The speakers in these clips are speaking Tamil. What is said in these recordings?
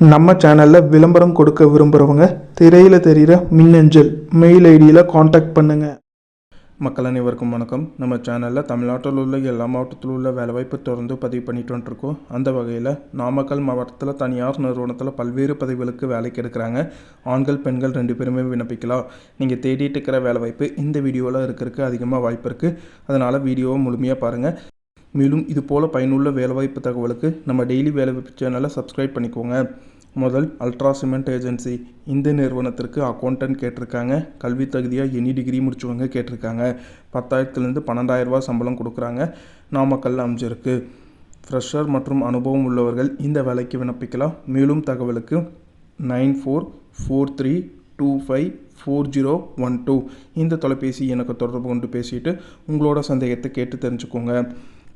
நம்ம சேனலில் விளம்பரம் கொடுக்க விரும்புகிறவங்க திரையில் தெரிகிற மின்னஞ்சல் மெயில் ஐடியில் காண்டாக்ட் பண்ணுங்கள் மக்கள் அனைவருக்கும் வணக்கம். நம்ம சேனலில் தமிழ்நாட்டில் உள்ள எல்லா மாவட்டத்தில் உள்ள வேலைவாய்ப்பு தொடர்ந்து பதிவு பண்ணிட்டு வந்துருக்கோம். அந்த வகையில் நாமக்கல் மாவட்டத்தில் தனியார் நிறுவனத்தில் பல்வேறு பதவிகளுக்கு வேலைக்கு எடுக்கிறாங்க. ஆண்கள் பெண்கள் ரெண்டு பேருமே விண்ணப்பிக்கலாம். நீங்கள் தேடிட்டு இருக்கிற வேலைவாய்ப்பு இந்த வீடியோவில் இருக்கிறதுக்கு அதிகமாக வாய்ப்பு இருக்குது அதனால் வீடியோவை முழுமையாக பாருங்கள் மேலும் இது போல் பயனுள்ள வேலைவாய்ப்பு தகவலுக்கு நம்ம டெய்லி வேலைவாய்ப்பு சேனலை சப்ஸ்கிரைப் பண்ணிக்கோங்க. முதல் அல்ட்ரா சிமெண்ட் ஏஜென்சி இந்த நிறுவனத்திற்கு அக்கௌண்டன்ட் கேட்டிருக்காங்க. கல்வி தகுதியாக எனி டிகிரி முடிச்சவங்க கேட்டிருக்காங்க. பத்தாயிரத்துலேருந்து பன்னெண்டாயிரரூபா சம்பளம் கொடுக்குறாங்க. நாமக்கல் அமைஞ்சிருக்கு. ஃப்ரெஷர் மற்றும் அனுபவம் உள்ளவர்கள் இந்த வேலைக்கு விண்ணப்பிக்கலாம். மேலும் தகவலுக்கு nine four four three two five four zero one two இந்த தொலைபேசி எனக்கு தொடர்பு கொண்டு பேசிட்டு உங்களோட சந்தேகத்தை கேட்டு தெரிஞ்சுக்கோங்க.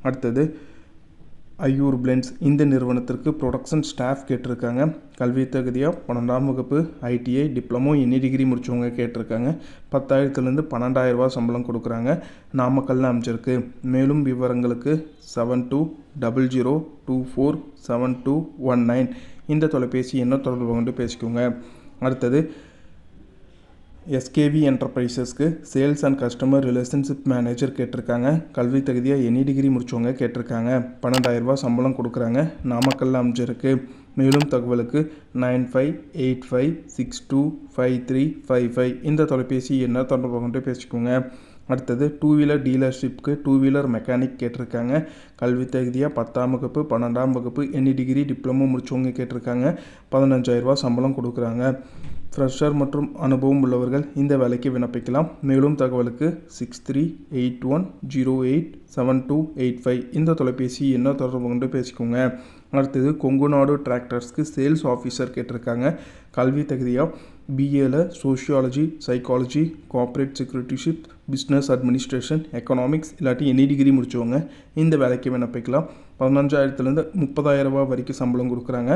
அடுத்தது ஐயூர் பிளெண்ட்ஸ் இந்த நிறுவனத்திற்கு ப்ரொடக்ஷன் ஸ்டாஃப் கேட்டிருக்காங்க. கல்வி தகுதியாக பன்னெண்டாம் வகுப்பு ஐடிஐ டிப்ளமோ எனி டிகிரி முடித்தவங்க கேட்டிருக்காங்க. பத்தாயிரத்துலேருந்து பன்னெண்டாயிரரூபா சம்பளம் கொடுக்குறாங்க. நாமக்கல்ல அமைச்சிருக்கு மேலும் விவரங்களுக்கு seven two double zero two four seven two one nine இந்த தொலைபேசி என்ன தொடர்பு கொண்டு பேசிக்கோங்க. அடுத்தது SKV என்டர்பிரைசஸ்க்கு sales and customer relationship manager கேட்டிருக்காங்க. கல்வி தகுதியாக எனி டிகிரி முடித்தவங்க கேட்டிருக்காங்க. பன்னெண்டாயிரரூபா சம்பளம் கொடுக்குறாங்க. நாமக்கல்ல அமைஞ்சிருக்கு. மேலும் தகவலுக்கு nine five eight five six two five three five five இந்த தொலைபேசி என்ன தொடர்பு கொண்டு பேசிக்கோங்க. அடுத்தது டூ வீலர் டீலர்ஷிப்க்கு டூ வீலர் மெக்கானிக் கேட்டிருக்காங்க. கல்வி தகுதியாக பத்தாம் வகுப்பு பன்னெண்டாம் வகுப்பு எனி டிகிரி டிப்ளமோ முடித்தவங்க கேட்டிருக்காங்க. பதினஞ்சாயிரரூபா சம்பளம் கொடுக்குறாங்க. ஃப்ரெஷர் மற்றும் அனுபவம் உள்ளவர்கள் இந்த வேலைக்கு விண்ணப்பிக்கலாம். மேலும் தகவலுக்கு six three eight one zero eight seven two eight five இந்த தொலைபேசி என்ன தொடர்பு கொண்டு பேசிக்கோங்க. அடுத்தது கொங்கு நாடு டிராக்டர்ஸ்க்கு சேல்ஸ் ஆஃபீஸர் கேட்டிருக்காங்க. கல்வி தகுதியாக பிஏல sociology psychology cooperate secretaryship business administration economics இல்லாட்டி எனி டிகிரி முடிச்சவங்க இந்த வேலைக்கு விண்ணப்பிக்கலாம். பதினஞ்சாயிரத்துலேருந்து முப்பதாயிரம் ரூபா வரைக்கும் சம்பளம் கொடுக்குறாங்க.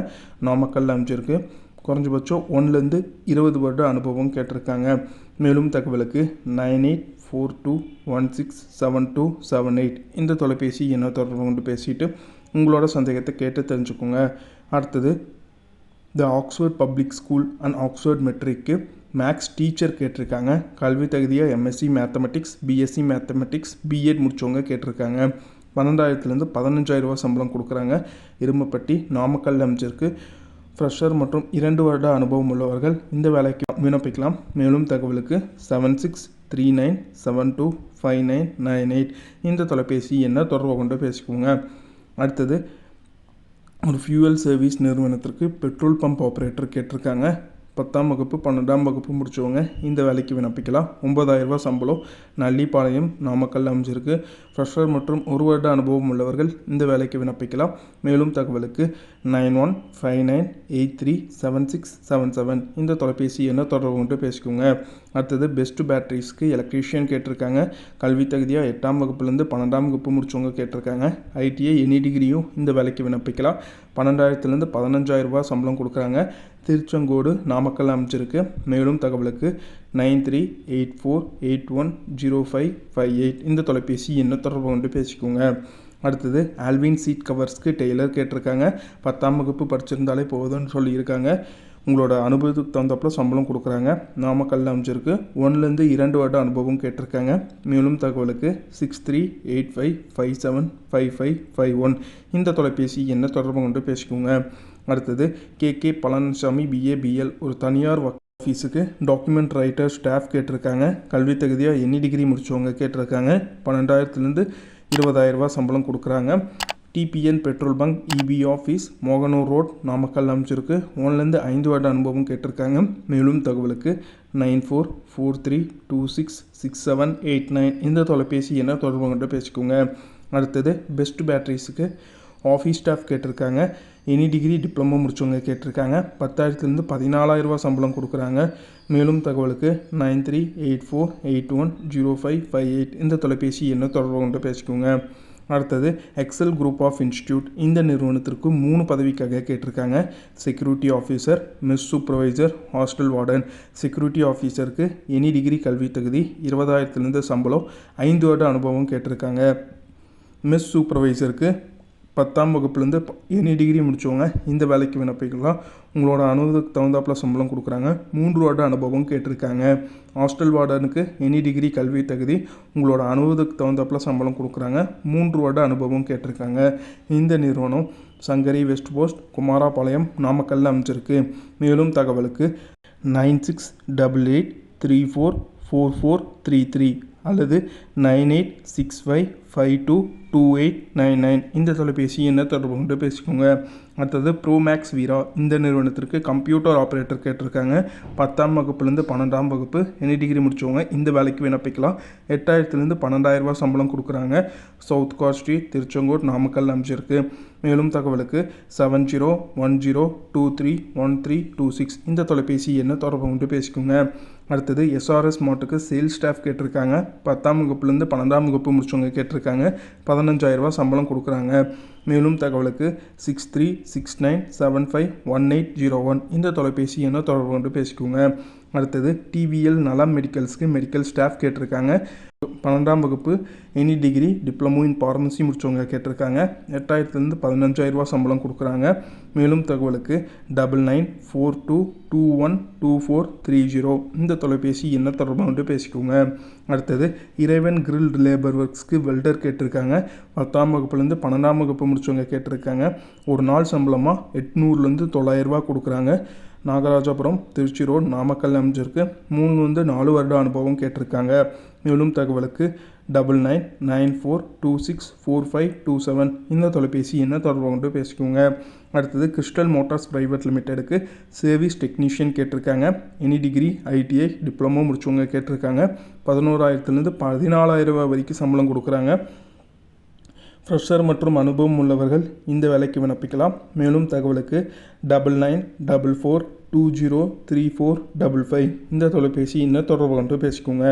நாமக்கல்ல அமைச்சிருக்கு குறைஞ்சபட்சம் ஒன்லேருந்து இருபது வருட அனுபவம் கேட்டிருக்காங்க. மேலும் தகவலுக்கு nine eight four two one six seven two seven eight இந்த தொலைபேசி என்ன தொடர்பு கொண்டு பேசிட்டு உங்களோட சந்தேகத்தை கேட்டு தெரிஞ்சுக்கோங்க. அடுத்தது the Oxford public school and Oxford matric maths teacher கேட்டிருக்காங்க. கல்வி தகுதியாக MSc mathematics BSc mathematics BEd முடித்தவங்க கேட்டிருக்காங்க. பன்னெண்டாயிரத்துலேருந்து பதினஞ்சாயிரரூபா சம்பளம் கொடுக்குறாங்க. இரும்பப்பட்டி நாமக்கல் அமைச்சிருக்கு. ஃப்ரெஷர் மற்றும் இரண்டு வருட அனுபவம் உள்ளவர்கள் இந்த வேலைக்கு விண்ணப்பிக்கலாம். மேலும் தகவலுக்கு seven six three nine seven two five nine nine eight இந்த தொலைபேசி என்ன தொடர்பு கொண்டு பேசிக்கோங்க. அடுத்தது ஒரு ஃபியூவல் சர்வீஸ் நிறுவனத்திற்கு பெட்ரோல் பம்ப் ஆப்ரேட்டர் கேட்டிருக்காங்க. பத்தாம் வகுப்பு பன்னெண்டாம் வகுப்பு முடித்தவங்க இந்த வேலைக்கு விண்ணப்பிக்கலாம். ஒம்பதாயிரரூபா சம்பளம் நல்லிப்பாளையம் நாமக்கல் அமைஞ்சிருக்கு. ஃப்ரெஷர் மற்றும் ஒரு வருட அனுபவம் உள்ளவர்கள் இந்த வேலைக்கு விண்ணப்பிக்கலாம். மேலும் தகவலுக்கு nine one five nine eight three seven six seven seven இந்த தொலைபேசி என்ன தொடர்பு கொண்டு பேசிக்கோங்க. அடுத்தது பெஸ்ட் பேட்டரிஸ்க்கு எலக்ட்ரீஷியன் கேட்டிருக்காங்க. கல்வி தகுதியாக எட்டாம் வகுப்புலேருந்து பன்னெண்டாம் வகுப்பு முடிச்சவங்க கேட்டிருக்காங்க. ஐடிஐ எனி டிகிரியும் இந்த வேலைக்கு விண்ணப்பிக்கலாம். பன்னெண்டாயிரத்துலேருந்து பதினஞ்சாயிரரூபா சம்பளம் கொடுக்குறாங்க. திருச்செங்கோடு நாமக்கல் அமைச்சிருக்கு மேலும் தகவலுக்கு nine three eight four eight one zero five five eight இந்த தொலைபேசி என்ன தொடர்பு கொண்டு பேசிக்கோங்க. அடுத்தது ஆல்வின் சீட் கவர்ஸ்க்கு டெய்லர் கேட்டிருக்காங்க. பத்தாம் வகுப்பு படிச்சிருந்தாலே போதும்னு சொல்லியிருக்காங்க. உங்களோட அனுபவத்துக்கு தகுந்தப்பல சம்பளம் கொடுக்குறாங்க. நாமக்கல்லில் அமைச்சிருக்கு ஒன்லேருந்து இரண்டு வருட அனுபவம் கேட்டிருக்காங்க. மேலும் தகவலுக்கு six three eight five five seven five five five one இந்த தொலைபேசி என்ன தொடர்பு கொண்டு பேசிக்கோங்க. அடுத்தது K K Palanisamy BA BL ஒரு தனியார் ஒர்க் ஆஃபீஸுக்கு டாக்குமெண்ட் ரைட்டர் ஸ்டாஃப் கேட்டிருக்காங்க. கல்வி தகுதியாக எனி டிகிரி முடித்தவங்க கேட்டிருக்காங்க. பன்னெண்டாயிரத்துலேருந்து இருபதாயிரரூபா சம்பளம் கொடுக்குறாங்க. TBN petrol bunk EB office Mohanur road Namakkal அமைச்சிருக்கு. ஒன்லேருந்து ஐந்து வருட அனுபவம் கேட்டிருக்காங்க. மேலும் தகவலுக்கு nine four four three two six six seven eight nine இந்த தொலைபேசி என்ன தொடர்பு கொண்டு பேசிக்கோங்க. அடுத்தது பெஸ்ட் பேட்டரிஸுக்கு ஆஃபீஸ் ஸ்டாஃப் கேட்டிருக்காங்க. எனி டிகிரி டிப்ளமோ முடிச்சவங்க கேட்டிருக்காங்க. பத்தாயிரத்துலேருந்து பதினாலாயிரரூபா சம்பளம் கொடுக்குறாங்க. மேலும் தகவலுக்கு nine three eight four eight one zero five five eight இந்த தொலைபேசி என்ன தொடர்பு கொண்டு பேசிக்கோங்க. அடுத்தது எக்ஸல் குரூப் ஆஃப் இன்ஸ்டியூட் இந்த நிறுவனத்திற்கு மூணு பதவிக்காக கேட்டிருக்காங்க. Security officer mess supervisor hostel warden security ஆஃபீஸருக்கு any degree கல்வி தகுதி இருபதாயிரத்துலேருந்து சம்பளம் ஐந்து வருட அனுபவம் கேட்டிருக்காங்க. மிஸ் சூப்பர்வைசருக்கு பத்தாம் வகுப்புலேருந்து எனி டிகிரி முடித்தவங்க இந்த வேலைக்கு விண்ணப்பிக்கலாம் உங்களோட அனுபவத்துக்கு தகுந்தாப்பில் சம்பளம் கொடுக்குறாங்க. மூன்று வருட அனுபவம் கேட்டிருக்காங்க. ஹாஸ்டல் வார்டனுக்கு எனி டிகிரி கல்வி தகுதி உங்களோட அனுபவத்துக்கு தகுந்தாப்பில் சம்பளம் கொடுக்குறாங்க. மூன்று வருட அனுபவம் கேட்டிருக்காங்க. இந்த நிறுவனம் சங்கரி வெஸ்ட் போஸ்ட் குமாராபாளையம் நாமக்கல்லில் அமைச்சிருக்கு மேலும் தகவலுக்கு nine six double eight three four four four three three. அல்லது nine eight six five five two two eight nine nine. இந்த தொலைபேசி என்ன தொடர்பு கொண்டு பேசிக்கோங்க. அடுத்தது ப்ரோமேக்ஸ் வீரா இந்த நிறுவனத்திற்கு கம்ப்யூட்டர் ஆப்ரேட்டர் கேட்டிருக்காங்க. பத்தாம் வகுப்புலேருந்து பன்னெண்டாம் வகுப்பு எனி டிகிரி முடித்தவங்க இந்த வேலைக்கு விண்ணப்பிக்கலாம் எட்டாயிரத்துலேருந்து பன்னெண்டாயிரரூபா சம்பளம் கொடுக்குறாங்க. South car street Tiruchengode Namakkal அமைச்சிருக்கு மேலும் தகவலுக்கு seven zero one zero two three one three two six இந்த தொலைபேசி என்ன தொடர்பு கொண்டு பேசிக்கோங்க. அடுத்தது எஸ்ஆர்எஸ் மோட்டுக்கு சேல்ஸ் ஸ்டாஃப் கேட்டிருக்காங்க. பத்தாம் வகுப்புலேருந்து பன்னெண்டாம் வகுப்பு முடிச்சவங்க கேட்டிருக்காங்க. பதினஞ்சாயிரரூபா சம்பளம் கொடுக்குறாங்க. மேலும் தகவலுக்கு six three six nine seven five one eight zero one இந்த தொலைபேசி என்ன தொடர்பு கொண்டு பேசிக்கோங்க. அடுத்தது டிவிஎல் நலம் மெடிக்கல்ஸ்க்கு மெடிக்கல் ஸ்டாஃப் கேட்டிருக்காங்க. பன்னெண்டாம் வகுப்பு any degree diploma in pharmacy முடித்தவங்க கேட்டிருக்காங்க. எட்டாயிரத்துலேருந்து பதினஞ்சாயிரரூபா சம்பளம் கொடுக்குறாங்க. மேலும் தகவலுக்கு double nine four two two one two four three zero இந்த தொலைபேசி என்ன தொடர்பாக வந்து பேசிக்கோங்க. அடுத்தது இறைவன் கிரில் லேபர் ஒர்க்ஸ்க்கு வெல்டர் கேட்டிருக்காங்க. பத்தாம் வகுப்புலேருந்து பன்னெண்டாம் வகுப்பு முடித்தவங்க கேட்டிருக்காங்க. ஒரு நாள் சம்பளமாக எட்நூறுலேருந்து தொள்ளாயிரரூபா கொடுக்குறாங்க. நாகராஜபுரம் திருச்சி ரோடு நாமக்கல் அமைஞ்சிருக்கு மூணு வந்து நாலு வருட அனுபவம் கேட்டிருக்காங்க. மேலும் தகவலுக்கு double nine nine four two six four five two seven இந்த தொலைபேசி என்ன தொடர்பு கொண்டு பேசிக்கோங்க. அடுத்தது கிறிஸ்டல் மோட்டார்ஸ் ப்ரைவேட் லிமிட்டெடுக்கு சர்வீஸ் டெக்னீஷியன் கேட்டிருக்காங்க. எனி டிகிரி ஐடிஐ டிப்ளமோ முடிச்சவங்க கேட்டிருக்காங்க. பதினோராயிரத்துலேருந்து பதினாலாயிரம் ரூபாய் வரைக்கும் சம்பளம் கொடுக்குறாங்க. ஃப்ரெஷர் மற்றும் அனுபவம் உள்ளவர்கள் இந்த வேலைக்கு விண்ணப்பிக்கலாம். மேலும் தகவலுக்கு double nine double four two zero three four double five இந்த தொலைபேசி இன்னும் தொடர்பு கொண்டு பேசிக்கோங்க.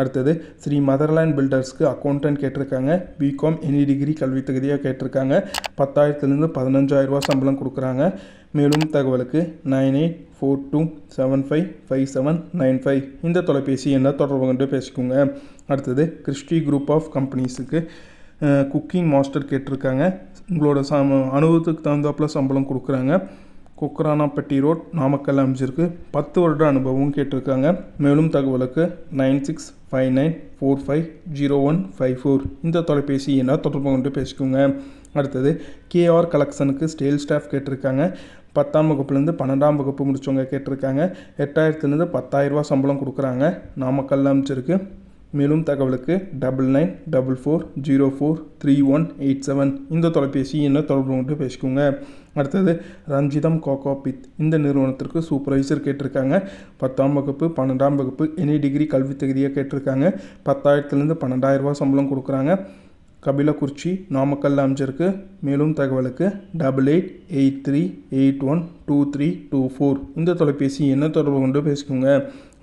அடுத்தது ஸ்ரீ மதர்லேண்ட் பில்டர்ஸ்க்கு அக்கௌண்டன்ட் கேட்டிருக்காங்க. பிகாம் எனி டிகிரி கல்வி தகுதியாக கேட்டிருக்காங்க. பத்தாயிரத்துலேருந்து பதினஞ்சாயிரரூபா சம்பளம் கொடுக்குறாங்க. மேலும் தகவலுக்கு nine eight four two seven five five seven nine five இந்த தொலைபேசி என்ன தொடர்பு கொண்டு பேசிக்கோங்க. அடுத்தது கிறிஸ்டி குரூப் ஆஃப் கம்பெனிஸுக்கு குக்கிங் மாஸ்டர் கேட்டிருக்காங்க. உங்களோட சம அனுபவத்துக்கு தகுந்தாப்புல சம்பளம் கொடுக்குறாங்க. கொக்கரானாப்பட்டி ரோட் நாமக்கல் அமைச்சிருக்கு பத்து வருட அனுபவம் கேட்டிருக்காங்க. மேலும் தகவலுக்கு nine six five nine four five zero one five four. இந்த தொலைபேசி என்ன தொடர்பு கொண்டு பேசிக்கோங்க. அடுத்தது கேஆர் கலெக்ஷனுக்கு ஸ்டேல் ஸ்டாஃப் கேட்டிருக்காங்க. பத்தாம் வகுப்புலேருந்து பன்னெண்டாம் வகுப்பு முடித்தவங்க கேட்டிருக்காங்க. எட்டாயிரத்துலேருந்து பத்தாயிரரூபா சம்பளம் கொடுக்குறாங்க. நாமக்கல் அமைச்சிருக்கு மேலும் தகவலுக்கு double nine double four zero four three one eight seven இந்த தொலைபேசி என்ன தொடர்பு கொண்டு பேசிக்கோங்க. அடுத்தது ரஞ்சிதம் கோகோபித். இந்த நிறுவனத்திற்கு சூப்பர்வைசர் கேட்டிருக்காங்க. பத்தாம் வகுப்பு பன்னெண்டாம் வகுப்பு எனி டிகிரி கல்வி தகுதியாக கேட்டிருக்காங்க. பத்தாயிரத்துலேருந்து பன்னெண்டாயிரரூபா சம்பளம் கொடுக்குறாங்க. கபிலக்குறிச்சி நாமக்கல் அமைச்சிருக்கு மேலும் தகவலுக்கு double eight eight three eight one two three two four இந்த தொலைபேசி என்ன தொடர்பு கொண்டு பேசிக்கோங்க?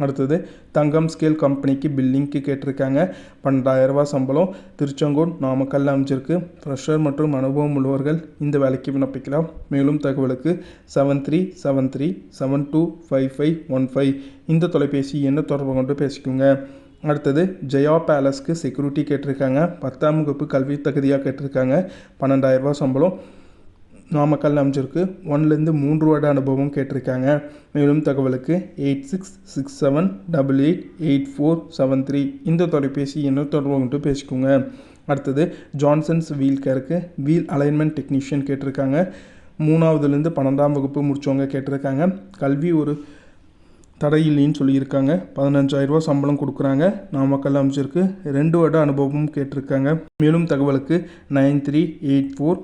அடுத்தது தங்கம் ஸ்கேல் கம்பெனிக்கு பில்லிங்க்கு கேட்டிருக்காங்க. பன்னெண்டாயிரரூபா சம்பளம். திருச்செங்கோடு நாமக்கல் அமைச்சிருக்கு ஃப்ரெஷர் மற்றும் அனுபவம் உள்ளவர்கள் இந்த வேலைக்கு விண்ணப்பிக்கலாம். மேலும் தகவலுக்கு seven three seven three seven two five five one five இந்த தொலைபேசி என்ன தொடர்பு கொண்டு பேசிக்கோங்க? அடுத்தது ஜெயா பேலஸ்க்கு செக்யூரிட்டி கேட்டிருக்காங்க. பத்தாம் வகுப்பு கல்வி தகுதியாக கேட்டிருக்காங்க. பன்னெண்டாயிரரூபா சம்பளம் நாமக்கல் அமைச்சிருக்கு ஒன்லேருந்து மூன்று வருட அனுபவம் கேட்டிருக்காங்க. மேலும் தகவலுக்கு eight six six seven double eight eight four seven three. இந்த தொலைபேசி என்ன தொடர்பு கொண்டு பேசிக்கோங்க. அடுத்தது ஜான்சன்ஸ் வீல் கேருக்கு வீல் அலைன்மெண்ட் டெக்னீஷியன் கேட்டிருக்காங்க. மூணாவதுலேருந்து பன்னெண்டாம் வகுப்பு முடித்தவங்க கேட்டிருக்காங்க. கல்வி ஒரு தடையில்லைன்னு சொல்லியிருக்காங்க. பதினஞ்சாயிரரூபா சம்பளம் கொடுக்குறாங்க. நாமக்கல் அமைச்சிருக்கு ரெண்டு வருட அனுபவமும் கேட்டிருக்காங்க. மேலும் தகவலுக்கு nine three eight four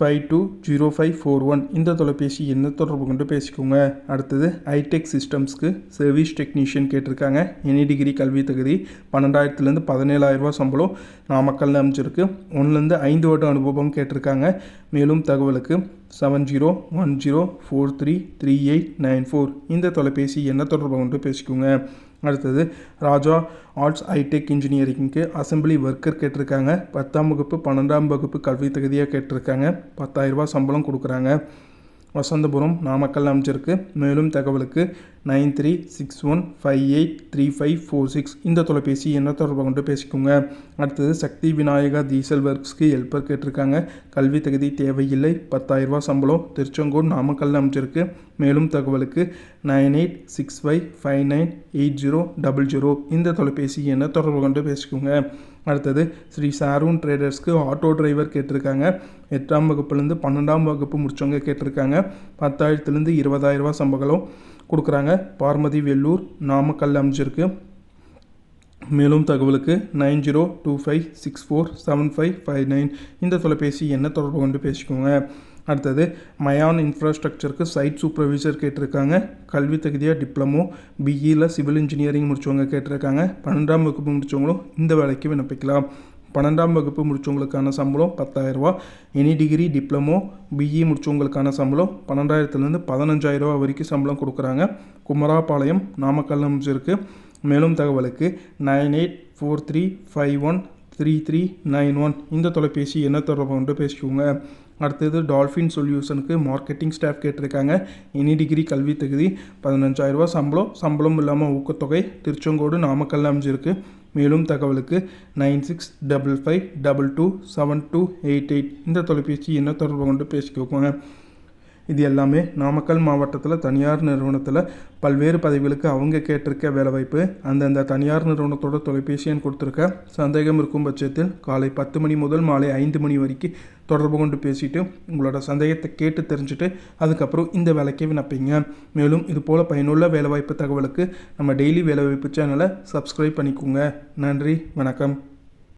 five two zero five four one இந்த தொலைபேசி என்ன தொடர்பு கொண்டு பேசிக்கோங்க. அடுத்தது ஐடெக் சிஸ்டம்ஸ்க்கு சர்வீஸ் டெக்னீஷியன் கேட்டிருக்காங்க. எனி டிகிரி கல்வி தகுதி பன்னெண்டாயிரத்துலேருந்து பதினேழாயிரரூபா சம்பளம் நாமக்கல் அமைச்சிருக்கு ஒன்றுலேருந்து ஐந்து வருட அனுபவம் கேட்டிருக்காங்க. மேலும் தகவலுக்கு seven zero one zero four three three eight nine four இந்த தொலைபேசி என்ன தொடர்பு கொண்டு பேசிக்கோங்க. அடுத்தது ராஜா ஆர்ட்ஸ் ஐடெக் இன்ஜினியரிங்க்கு அசம்பிளி ஒர்க்கர் கேட்டிருக்காங்க. பத்தாம் வகுப்பு பன்னெண்டாம் வகுப்பு கல்வி தகுதியாக கேட்டிருக்காங்க. பத்தாயிரரூபா சம்பளம் கொடுக்குறாங்க. வசந்தபுரம் நாமக்கல் அமைச்சிருக்கு. மேலும் தகவலுக்கு nine three six one five eight three five four six இந்த தொலைபேசி என்ன தொடர்பு கொண்டு பேசிக்கோங்க. அடுத்தது சக்தி விநாயகா டீசல் ஒர்க்ஸ்க்கு ஹெல்ப்பர் கேட்டிருக்காங்க. கல்வி தகுதி தேவையில்லை. பத்தாயிரரூபா சம்பளம் திருச்செங்கோடு நாமக்கல் அமைச்சிருக்கு. மேலும் தகவலுக்கு nine eight six five five nine eight zero double zero இந்த தொலைபேசி என்ன தொடர்பு கொண்டு பேசிக்கோங்க. அடுத்தது ஸ்ரீ சாரூன் ட்ரேடர்ஸ்க்கு ஆட்டோ டிரைவர் கேட்டிருக்காங்க. எட்டாம் வகுப்புலேருந்து பன்னெண்டாம் வகுப்பு முடிச்சவங்க கேட்டிருக்காங்க. பத்தாயிரத்துலேருந்து இருபதாயிரரூபா சம்பளம் கொடுக்குறாங்க. பார்மதி வெள்ளூர் நாமக்கல் அமைச்சிருக்கு மேலும் தகவலுக்கு nine zero two five six four seven five five nine இந்த தொலைபேசி என்ன தொடர்பு கொண்டு பேசிக்கோங்க. அடுத்தது மயான் இன்ஃப்ராஸ்ட்ரக்சருக்கு சைட் சூப்பர்வைசர் கேட்டிருக்காங்க. கல்வி தகுதியாக டிப்ளமோ பிஇயில் சிவில் இன்ஜினியரிங் முடித்தவங்க கேட்டிருக்காங்க. பன்னெண்டாம் வகுப்பு முடித்தவங்களும் இந்த வேலைக்கு விண்ணப்பிக்கலாம். பன்னெண்டாம் வகுப்பு முடித்தவங்களுக்கான சம்பளம் பத்தாயிரரூபா எனி டிகிரி டிப்ளமோ பிஇ முடித்தவங்களுக்கான சம்பளம் பன்னெண்டாயிரத்துலேருந்து பதினஞ்சாயிரரூபா வரைக்கும் சம்பளம் கொடுக்குறாங்க. குமராபாளையம் நாமக்கல் அமைச்சிருக்கு மேலும் தகவலுக்கு nine eight four three five one three three nine one இந்த தொலைபேசி என்ன தொடர்பு கொண்டு பேசிக்கோங்க. அடுத்தது டால்ஃபின் சொல்யூஷனுக்கு மார்க்கெட்டிங் ஸ்டாஃப் கேட்டிருக்காங்க. எனி டிகிரி கல்வி தகுதி பதினஞ்சாயிரரூபா சம்பளம். சம்பளம் இல்லாமல் ஊக்கத்தொகை திருச்செங்கோடு நாமக்கல் அமைஞ்சிருக்கு. மேலும் தகவலுக்கு nine six double five double two seven two eight eight இந்த தொலைபேசி என்ன தொடர்பு கொண்டு பேசிக்கோங்க. இது எல்லாமே நாமக்கல் மாவட்டத்தில் தனியார் நிறுவனத்தில் பல்வேறு பதவிகளுக்கு அவங்க கேட்டிருக்க வேலைவாய்ப்பு. அந்தந்த தனியார் நிறுவனத்தோட தொலைபேசி எண் கொடுத்துருக்க. சந்தேகம் இருக்கும் பட்சத்தில் காலை பத்து மணி முதல் மாலை ஐந்து மணி வரைக்கும் தொடர்பு கொண்டு பேசிட்டு உங்களோட சந்தேகத்தை கேட்டு தெரிஞ்சுட்டு அதுக்கப்புறம் இந்த வேலைக்கு விண்ணப்பிங்க. மேலும் இது போல் பயனுள்ள வேலைவாய்ப்பு தகவலுக்கு நம்ம டெய்லி வேலைவாய்ப்பு சேனலை சப்ஸ்கிரைப் பண்ணிக்கோங்க. நன்றி வணக்கம்.